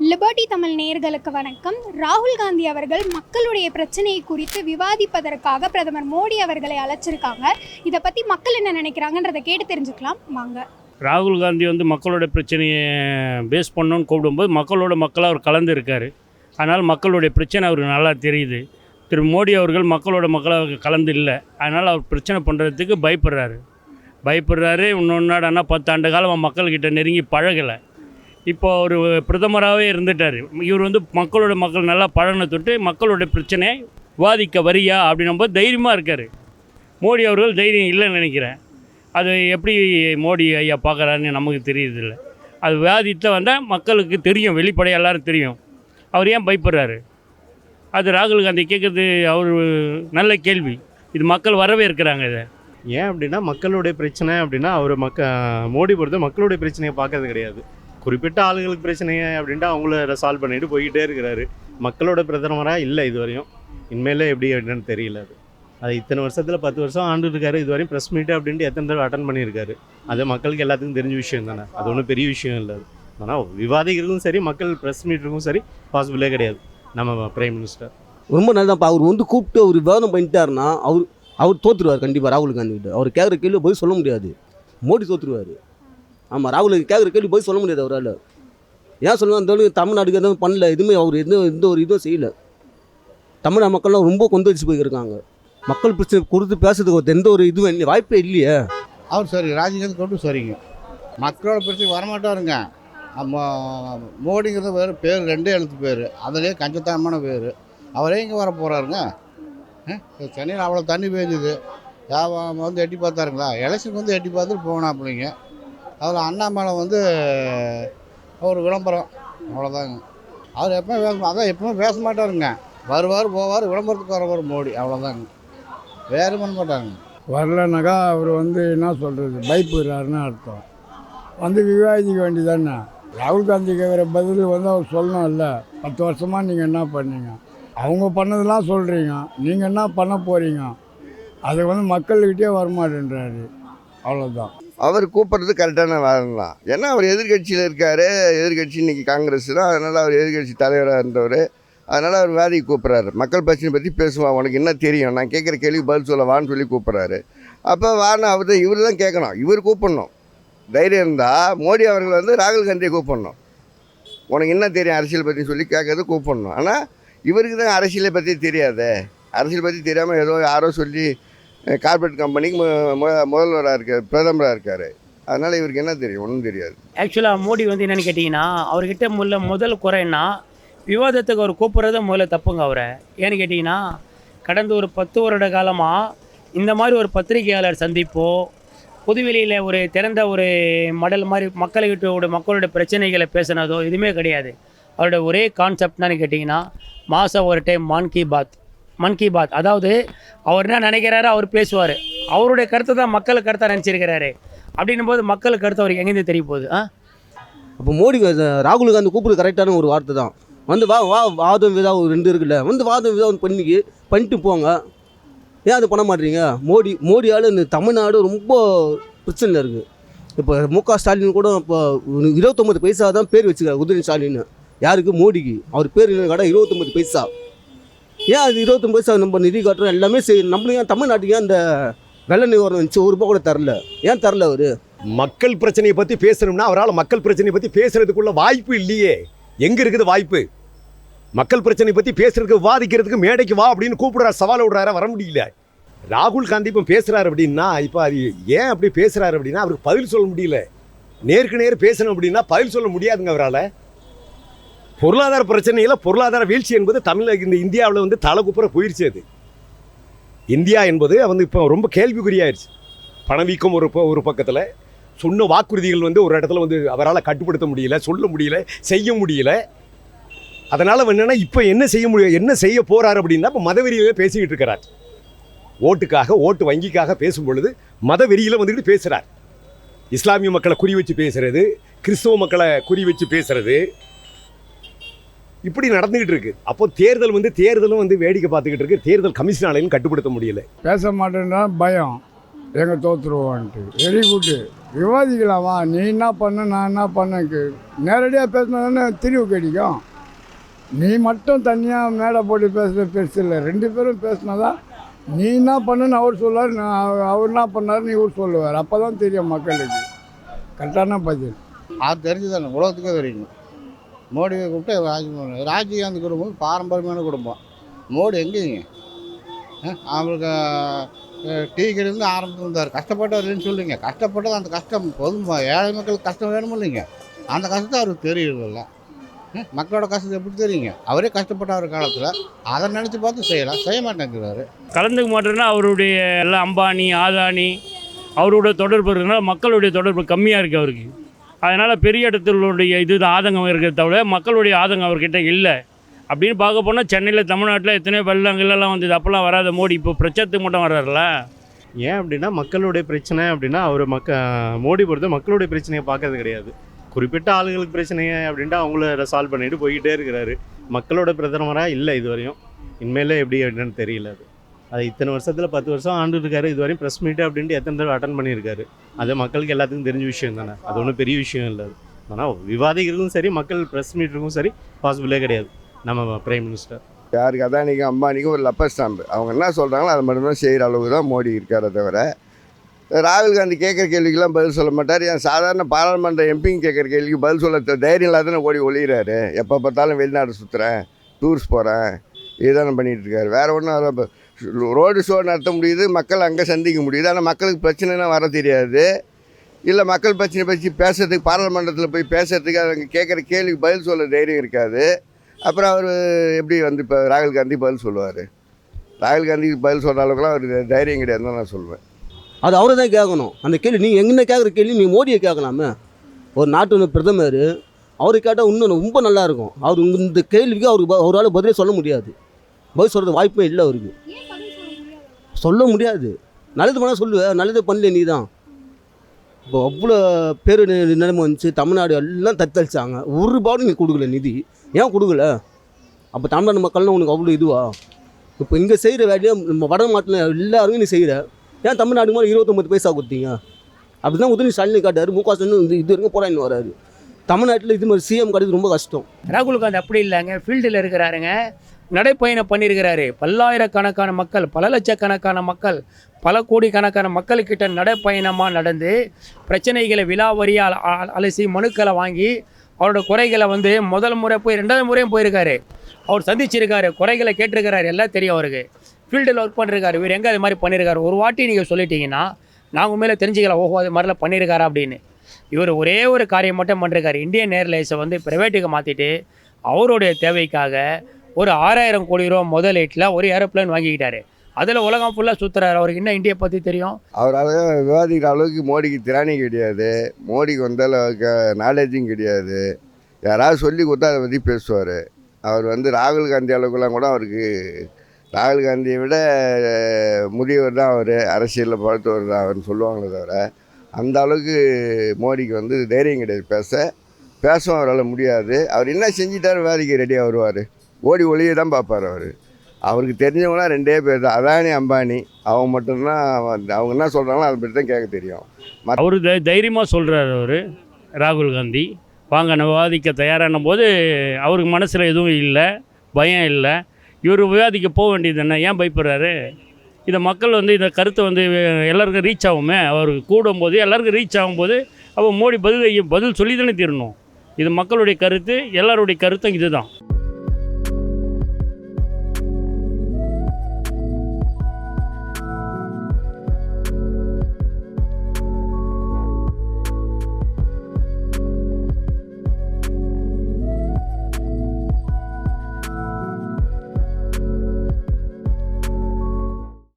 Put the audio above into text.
Liberty Tamil நேயர்களுக்கு வணக்கம். ராகுல் காந்தி அவர்கள் மக்களுடைய பிரச்சனையை குறித்து விவாதிப்பதற்காக பிரதமர் மோடி அவர்களை அழைச்சிருக்காங்க. இதை பற்றி மக்கள் என்ன நினைக்கிறாங்கன்றதை கேட்டு தெரிஞ்சுக்கலாம். வாங்க. ராகுல் காந்தி வந்து மக்களோட பிரச்சனையை பேஸ் பண்ணோன்னு கூப்பிடும்போது மக்களோட மக்களாக அவர் கலந்து இருக்கார் அதனால் மக்களுடைய பிரச்சனை அவருக்கு நல்லா தெரியுது. திரு மோடி அவர்கள் மக்களோட மக்களாக கலந்து இல்லை. அதனால் அவர் பிரச்சனை பண்ணுறதுக்கு பயப்படுறாரு. பயப்படுறாரு. இன்னொன்னாடனா பத்து பத்தாண்டு காலம் மக்கள்கிட்ட நெருங்கி பழகலை. இப்போ அவர் பிரதமராகவே இருந்துட்டார். இவர் வந்து மக்களோட மக்கள் நல்லா பழகின தொட்டு மக்களோட பிரச்சனையை வாதிக்க வரியா அப்படின்னும்போது தைரியமாக இருக்கார். மோடி அவர்கள் தைரியம் இல்லைன்னு நினைக்கிறேன். அது எப்படி மோடி ஐயா பார்க்குறாருன்னு நமக்கு தெரியுதில்ல. அது விவாதித்த வந்தால் மக்களுக்கு தெரியும் வெளிப்படையாக எல்லாரும் தெரியும். அவர் ஏன் பயப்படுறாரு? அது ராகுல் காந்தி கேட்குறது அவர் நல்ல கேள்வி. இது மக்கள் வரவேற்கிறாங்க இதை. ஏன் அப்படின்னா மக்களுடைய பிரச்சனை அப்படின்னா அவர் மக்க மோடி பொறுத்த மக்களுடைய பிரச்சனையை பார்க்கறது கிடையாது. குறிப்பிட்ட ஆளுங்களுக்கு பிரச்சனையே அப்படின்ட்டு அவங்கள சால்வ் பண்ணிட்டு போய்கிட்டே இருக்கிறாரு. மக்களோட பிரதமராக இல்லை இது வரையும் இனிமேல் எப்படி என்னன்னு தெரியல அது. அது இத்தனை வருஷத்தில் பத்து வருஷம் ஆண்டு இருக்காரு. இது வரையும் ப்ரெஸ் மீட் அப்படின்ட்டு எத்தனை தடவை அட்டன் பண்ணியிருக்காரு. அது மக்களுக்கு எல்லாத்துக்கும் தெரிஞ்ச விஷயம் தானே. அது ஒன்றும் பெரிய விஷயம் இல்லை அது. ஆனால் விவாதிக்கிறதுக்கும் சரி மக்கள் ப்ரெஸ் மீட்டுக்கும் சரி பாசிபிளே கிடையாது. நம்ம பிரைம் மினிஸ்டர் ரொம்ப நல்லதான்ப்பா அவர் வந்து கூப்பிட்டு அவர் விவாதம் பண்ணிட்டாருன்னா அவர் அவர் தோற்றுருவார் கண்டிப்பாக ராகுல் காந்தி கிட்ட. அவர் கேட்குற கேள்வி போய் சொல்ல முடியாது. மோடி தோற்றுருவார் ஆமாம் ராகுலுக்கு கேட்குற கேள்வி போய் சொல்ல முடியாது அவரால். ஏன் சொல்லுவாங்க அந்த அளவுக்கு தமிழ்நாடுக்கு எதுவும் பண்ணல எதுவுமே அவர் எந்த எந்த ஒரு இதுவும் செய்யல. தமிழ் மக்கள்லாம் ரொம்ப கொந்தளிச்சு போயிருக்காங்க. மக்கள் பிரச்சனை கொடுத்து பேசுறதுக்கு எந்த ஒரு இதுவும் இல்லை வாய்ப்பே இல்லையே. அவர் சரி ராஜினாந்த் கொண்டு சரிங்க. மக்களோட பிரச்சனை வரமாட்டாருங்க. மோடிங்கிறது வேறு பேர் ரெண்டே எழுத்து பேர். அதுலேயே கஞ்சத்தனமான பேர். அவரே இங்கே வர போகிறாருங்க சென்னையில் அவ்வளோ தண்ணி பெஞ்சுது. வந்து எட்டி பார்த்தாருங்களா? எலெக்ஷனுக்கு வந்து எட்டி பார்த்துட்டு போகணும் அப்படிங்க அதில் அண்ணாமலை வந்து ஒரு விளம்பரம். அவ்வளோதாங்க அவர் எப்பவுமே பேச அதான் எப்பவுமே பேச மாட்டாருங்க. வருவார் போவார் விளம்பரத்துக்கு வரவர் மோடி. அவ்வளோதாங்க வேறு பண்ண மாட்டாங்க. வரலனாக்கா அவர் வந்து என்ன சொல்கிறது பயப்படுறாருன்னு அர்த்தம். வந்து விவாதிக்க வேண்டியதானே ராகுல் காந்தி கேட்குற பதில் வந்து அவர் சொல்லணும்ல. பத்து வருஷமாக நீங்கள் என்ன பண்ணீங்க? அவங்க பண்ணதெல்லாம் சொல்கிறீங்க நீங்கள் என்ன பண்ண போகிறீங்க அது வந்து மக்கள்கிட்டே வரமாட்டேன்றாரு. அவ்வளோதான் அவர் கூப்பிட்றது கரெக்டான வரலாம் தான். ஏன்னா அவர் எதிர்கட்சியில் இருக்கார். எதிர்கட்சி இன்றைக்கி காங்கிரஸ் தான். அதனால் அவர் எதிர்கட்சி தலைவராக இருந்தவர். அதனால் அவர் வேலைக்கு கூப்பிட்றாரு. மக்கள் பிரச்சனை பற்றி பேசுவான் உனக்கு என்ன தெரியும்? நான் கேட்குற கேள்வி பதில் சொல்ல வான்னு சொல்லி கூப்பிட்றாரு. அப்போ வான்னு அவர் தான் இவர் தான் கேட்கணும். இவர் கூப்பிடணும். தைரியம் இருந்தால் மோடி அவர்கள் வந்து ராகுல் காந்தியை கூப்பிடணும். உனக்கு என்ன தெரியும் அரசியல் பற்றி சொல்லி கேட்கறது கூப்பிடணும். ஆனால் இவருக்கு தான் அரசியலை பற்றி தெரியாதே. அரசியல் பற்றி தெரியாமல் ஏதோ யாரோ சொல்லி கார்பரேட் கம்பெனிக்கு மு- முதல்வராக இருக்கார் பிரதமராக இருக்கார். அதனால் இவருக்கு என்ன தெரியும்? ஒன்றும் தெரியாது. ஆக்சுவலாக மோடி வந்து என்னென்னு கேட்டிங்கன்னா அவர்கிட்ட முதல்ல முதல் குறைன்னா விவாதத்துக்கு அவர் கூப்பிட்றத முதல்ல தப்புங்க அவரை. ஏன்னு கேட்டிங்கன்னா கடந்த ஒரு பத்து வருட காலமாக இந்த மாதிரி ஒரு பத்திரிகையாளர் சந்திப்போ புதுவெளியில் ஒரு திறந்த ஒரு மடல் மாதிரி மக்கள்கிட்ட மக்களோட பிரச்சனைகளை பேசுனதோ எதுவுமே கிடையாது. அவரோட ஒரே கான்செப்ட் என்னன்னு கேட்டிங்கன்னா மாதம் ஒரு டைம் மான் கி பாத் மன் கி பாத் அதாவது அவர் என்ன நினைக்கிறாரோ அவர் பேசுவார். அவருடைய கருத்தை தான் மக்கள் கருத்தாக நினச்சிருக்கிறாரு. அப்படின்னும் போது மக்கள் கருத்து அவருக்கு எங்கேருந்து தெரிய போகுது? ஆ? அப்போ மோடி ராகுல் காந்தி கூப்பிடு கரெக்டான ஒரு வார்த்தை தான். வந்து வா வா வாதம் விதா ஒரு ரெண்டு இருக்குல்ல வந்து வாதம் விதம் பண்ணி பண்ணிட்டு போங்க. ஏன் அது பண்ண மாட்டீங்க? மோடி மோடியால் இந்த தமிழ்நாடு ரொம்ப பிரச்சனையில் இருக்குது இப்போ மு க ஸ்டாலின் கூட இப்போ இருபத்தொம்பது பைசா தான் பேர் வச்சுக்கிறார் உதயநிதி ஸ்டாலின் யாருக்கு? மோடிக்கு. அவர் பேர் என்ன கடை இருபத்தொம்பது பைசா. ஏன் அது இருபத்தொம்பது பைசா நம்ம நிதி காட்டுறோம் எல்லாமே செய் நம்மளும் ஏன் தமிழ்நாட்டுக்கு ஏன் அந்த வெள்ள நிவாரணம் இருந்துச்சு? ஒரு ரூபா கூட தரல. ஏன் தரல அவர்? மக்கள் பிரச்சனையை பற்றி பேசணும்னா அவரால் மக்கள் பிரச்சனையை பற்றி பேசுறதுக்குள்ள வாய்ப்பு இல்லையே. எங்கே இருக்குது வாய்ப்பு? மக்கள் பிரச்சனையை பற்றி பேசுறதுக்கு விவாதிக்கிறதுக்கு மேடைக்கு வா அப்படின்னு கூப்பிடுறாரு சவால் விடுறாரா? வர முடியல. ராகுல் காந்தி இப்போ பேசுகிறாரு அப்படின்னா இப்போ அது ஏன் அப்படி பேசுகிறாரு அப்படின்னா அவருக்கு பதில் சொல்ல முடியல. நேருக்கு நேர் பேசணும் அப்படின்னா பதில் சொல்ல முடியாதுங்க அவரால். பொருளாதார பிரச்சனையில் பொருளாதார வீழ்ச்சி என்பது தமிழக இந்த இந்தியாவில் வந்து தலைக்குப்புற போயிடுச்சு அது. இந்தியா என்பது வந்து இப்போ ரொம்ப கேள்விக்குறியாயிருச்சு. பணவீக்கம் ஒரு ப- ஒரு பக்கத்தில். சொன்ன வாக்குறுதிகள் வந்து ஒரு இடத்துல வந்து அவரால் கட்டுப்படுத்த முடியல சொல்ல முடியல செய்ய முடியல. அதனால் என்னென்னா இப்போ என்ன செய்ய முடியும் என்ன செய்ய போகிறார் அப்படின்னா இப்போ மதவெறியிலே பேசிக்கிட்டு இருக்கிறார். ஓட்டுக்காக ஓட்டு வங்கிக்காக பேசும் பொழுது மதவெறியில் வந்துக்கிட்டு பேசுகிறார் இஸ்லாமிய மக்களை குறி வச்சு பேசுகிறது கிறிஸ்தவ மக்களை குறி வச்சு பேசுகிறது இப்படி நடந்துக்கிட்டு இருக்கு. அப்போ தேர்தல் வந்து தேர்தலும் வந்து வேடிக்கை பார்த்துக்கிட்டு இருக்கு. தேர்தல் கமிஷனாலையும் கட்டுப்படுத்த முடியல. பேச மாட்டேன்னா பயம். எங்கே தோற்றுருவோன்ட்டு வெரி குட்டு. விவாதிக்கலாமா நீ என்ன பண்ண நான் என்ன பண்ணக்கு நேரடியாக பேசினா தீர்வு கிடைக்கும். நீ மட்டும் தனியாக மேடை போட்டு பேசுகிற பெருசு இல்லை. ரெண்டு பேரும் பேசினா தான் நீ என்ன பண்ணுன்னு அவர் சொல்லுவார் நான் அவர் அவர் என்ன பண்ணாருன்னு இவர் சொல்லுவார். அப்போ தான் தெரியும் மக்களுக்கு. கரெக்டான பதில். அது தெரிஞ்சு தானே உலகத்துக்கே தெரியும். மோடியை கூப்பிட்டு ராஜீவ் ராஜீவ்காந்தி குடும்பம் பாரம்பரியமான குடும்பம். மோடி எங்கேங்க? அவங்களுக்கு அவருக்கு அஹ், டீ கடையிலேருந்து ஆரம்பித்து இருந்தார் கஷ்டப்பட்டவர்னு சொல்லுங்க. கஷ்டப்பட்டது அந்த கஷ்டம். பொது ஏழை மக்களுக்கு கஷ்டம் வேணும் இல்லைங்க? அந்த கஷ்டத்தை அவருக்கு தெரியல மக்களோட கஷ்டத்தை எப்படி தெரியுங்க? அவரே கஷ்டப்பட்ட காலத்தில். அதை நினச்சி பார்த்து செய்யலாம். செய்ய மாட்டேங்கிறாரு. கலந்துக்க மாட்டேன்னா அவருடைய எல்லாம் அம்பானி ஆதானி அவரோட தொடர்பு இருக்கிறதுனால மக்களுடைய தொடர்பு கம்மியாக இருக்குது அவருக்கு. அதனால் பெரிய இடத்துடைய இது ஆதங்கம் இருக்கிறத தவிர மக்களுடைய ஆதங்கம் அவர்கிட்ட இல்லை. அப்படின்னு பார்க்க போனால் சென்னையில் தமிழ்நாட்டில் எத்தனையோ வெள்ளங்கள்லாம் வந்தது. அப்போல்லாம் வராத மோடி இப்போ பிரச்சாரத்துக்கு மட்டும் வர்றாருல? ஏன் அப்படின்னா மக்களுடைய பிரச்சனை அப்படின்னா அவர் மக்க மோடி பொறுத்த மக்களுடைய பிரச்சனையை பார்க்கறது கிடையாது. குறிப்பிட்ட ஆளுங்களுக்கு பிரச்சனையை அப்படின்ட்டு அவங்கள சால்வ் பண்ணிட்டு போய்கிட்டே இருக்கிறாரு. மக்களோட பிரதமராக இல்லை இது வரையும் இனிமேல் எப்படி என்னன்னு தெரியல அது. அது இத்தனை வருஷத்தில் பத்து வருஷம் ஆண்டு இருக்காரு இது வரையும் ப்ரெஸ் மீட் அப்படின்ட்டு எத்தனை தடவை அட்டன் பண்ணியிருக்காரு. அது மக்களுக்கு எல்லாத்துக்கும் தெரிஞ்ச விஷயம் தானே. அது ஒன்றும் பெரிய விஷயம் இல்லை ஆனால் விவாதிக்கிறதுக்கும் சரி மக்கள் ப்ரெஸ் மீட்டுக்கும் சரி பாசிபிளே கிடையாது. நம்ம பிரைம் மினிஸ்டர் யாருக்கு அதானிக்கும் அம்பானிக்கும் ஒரு லப்பர் ஸ்டாம்பு. அவங்க என்ன சொல்கிறாங்களோ அதை மட்டும்தான் செய்கிற அளவுக்கு தான் மோடி இருக்காரே தவிர ராகுல் காந்தி கேட்குற கேள்விக்கெல்லாம் பதில் சொல்ல மாட்டார். என் சாதாரண பாராளுமன்ற எம்பிங்க கேட்குற கேள்விக்கு பதில் சொல்ல தைரியம் இல்லாத ஓடி ஒளிகிறாரு எப்போ பார்த்தாலும் வெளிநாடு சுற்றுறேன் டூர்ஸ் போகிறேன் இதுதானே பண்ணிகிட்டு இருக்காரு. வேறு ஒன்றும் ரோடு ஷோ நடத்த முடியுது மக்கள் அங்கே சந்திக்க முடியுது. ஆனால் மக்களுக்கு பிரச்சனைனா வர தெரியாது. இல்லை மக்கள் பிரச்சனை பற்றி பேசுறதுக்கு பாராளுமன்றத்தில் போய் பேசுறதுக்கு அவங்க கேட்குற கேள்விக்கு பதில் சொல்ல தைரியம் இருக்காது. அப்புறம் அவர் எப்படி வந்து இப்போ ராகுல் காந்தி பதில் சொல்லுவார்? ராகுல் காந்திக்கு பதில் சொல்கிற அளவுக்குலாம் அவர் தைரியம் கிடையாதுன்னு தான் நான் சொல்லுவேன் அது அவரை தான் கேட்கணும் அந்த கேள்வி நீங்கள் எங்கே கேட்குற கேள்வி நீ மோடியை கேட்கலாமே? ஒரு நாட்டு பிரதமர் அவர் கேட்டால் இன்னும் ரொம்ப நல்லாயிருக்கும் அவர் இந்த கேள்விக்கு அவருக்கு அவரால் பதிலே சொல்ல முடியாது. பதில் சொல்கிறது வாய்ப்பே இல்லை அவருக்கு. சொல்ல முடியாது. நல்லது பண்ணால் சொல்லுவேன் நல்லது பண்ணல நீ தான் இப்போ அவ்வளோ பேர் நிலைமை வந்துச்சு. தமிழ்நாடு எல்லாம் தத்தளிச்சாங்க. ஒரு பாடும் நீ கொடுக்கல நிதி. ஏன் கொடுக்கல? அப்போ தமிழ்நாடு மக்கள்லாம் உனக்கு அவ்வளோ இதுவா? இப்போ இங்கே செய்கிற வேலையை நம்ம வட மாட்டில் எல்லாருமே நீ செய்கிற ஏன் தமிழ்நாடு மாதிரி இருபத்தொம்பது பைசா கொடுத்தீங்க? அப்படி தான் உதவி ஸ்டாலின் காட்டாரு மு க ஸ்டாலின் இது இது வரைக்கும் போராடின்னு வராரு. தமிழ்நாட்டில் இது மாதிரி சிஎம் கிடையாது ரொம்ப கஷ்டம். ராகுல் காந்தி அப்படி இல்லைங்க. ஃபீல்டில் இருக்கிறாருங்க. நடைப்பயணம் பண்ணியிருக்கிறாரு. பல்லாயிரக்கணக்கான மக்கள் பல லட்சக்கணக்கான மக்கள் பல கோடிக்கணக்கான மக்கள்கிட்ட நடைப்பயணமாக நடந்து பிரச்சனைகளை விலாவரியாக அ- அலசி மனுக்களை வாங்கி அவரோட குறைகளை வந்து முதல் முறை போய் ரெண்டாவது முறையும் போயிருக்காரு. அவர் சந்திச்சிருக்காரு குறைகளை கேட்டிருக்கிறாரு எல்லாம் தெரியும் அவருக்கு. ஃபீல்டில் ஒர்க் பண்ணிருக்காரு இவர் எங்கே அது மாதிரி பண்ணியிருக்காரு ஒரு வாட்டி நீங்கள் சொல்லிட்டீங்கன்னா நாங்கள் மேலே தெரிஞ்சுக்கலாம் ஓஹோ அது மாதிரிலாம் பண்ணியிருக்காரா அப்படின்னு. இவர் ஒரே ஒரு காரியம் மட்டும் பண்ணிருக்காரு. இந்தியன் ஏர்லைன்ஸை வந்து ப்ரைவேட்டுக்கு மாற்றிட்டு அவருடைய தேவைக்காக ஒரு ஆறாயிரம் கோடி ரூபா முதலீட்டில் ஒரு ஏரோப்ளைன் வாங்கிக்கிட்டாரு. அதில் உலகம் ஃபுல்லாக சுற்றுறாரு அவருக்கு என்ன இந்தியா பற்றி தெரியும்? அவரால் விவாதிக்கிற அளவுக்கு மோடிக்கு திராணி கிடையாது. மோடிக்கு வந்த அளவுக்கு நாலேஜும் கிடையாது. யாராவது சொல்லி கொடுத்தா அதை பற்றி பேசுவார். அவர் வந்து ராகுல் காந்தி அளவுக்குலாம் கூட அவருக்கு ராகுல் காந்தியை விட முதியவர் தான் அவர். அரசியலில் பழுத்தவர் தான் அவர்னு சொல்லுவாங்களே தவிர அந்த அளவுக்கு மோடிக்கு வந்து தைரியம் கிடையாது. பேச பேசவும் அவரால் முடியாது. அவர் என்ன செஞ்சிட்டார் விவாதிக்க ரெடியாக வருவார். ஓடி ஒளியை தான் பார்ப்பார் அவர். அவருக்கு தெரிஞ்சவங்களாம் ரெண்டே பேர் தான். அதானி அம்பானி. அவங்க மட்டும்தான் அவங்க என்ன சொல்கிறாங்களோ அதை பற்றி தான் கேட்க தெரியும். அவர் தை தைரியமாக சொல்கிறார் அவர் ராகுல் காந்தி. வாங்க நான் விவாதிக்க தயாரான போது அவருக்கு மனசில் எதுவும் இல்லை பயம் இல்லை. இவர் விவாதிக்க போக வேண்டியது என்ன? ஏன் பயப்படுறாரு? இதை மக்கள் வந்து இந்த கருத்தை வந்து எல்லாருக்கும் ரீச் ஆகுமே? அவருக்கு கூடும்போது எல்லாருக்கும் ரீச் ஆகும்போது அப்போ மோடி பதில் பதில் சொல்லி தானே தீரணும். இது மக்களுடைய கருத்து எல்லாருடைய கருத்தும் இதுதான்.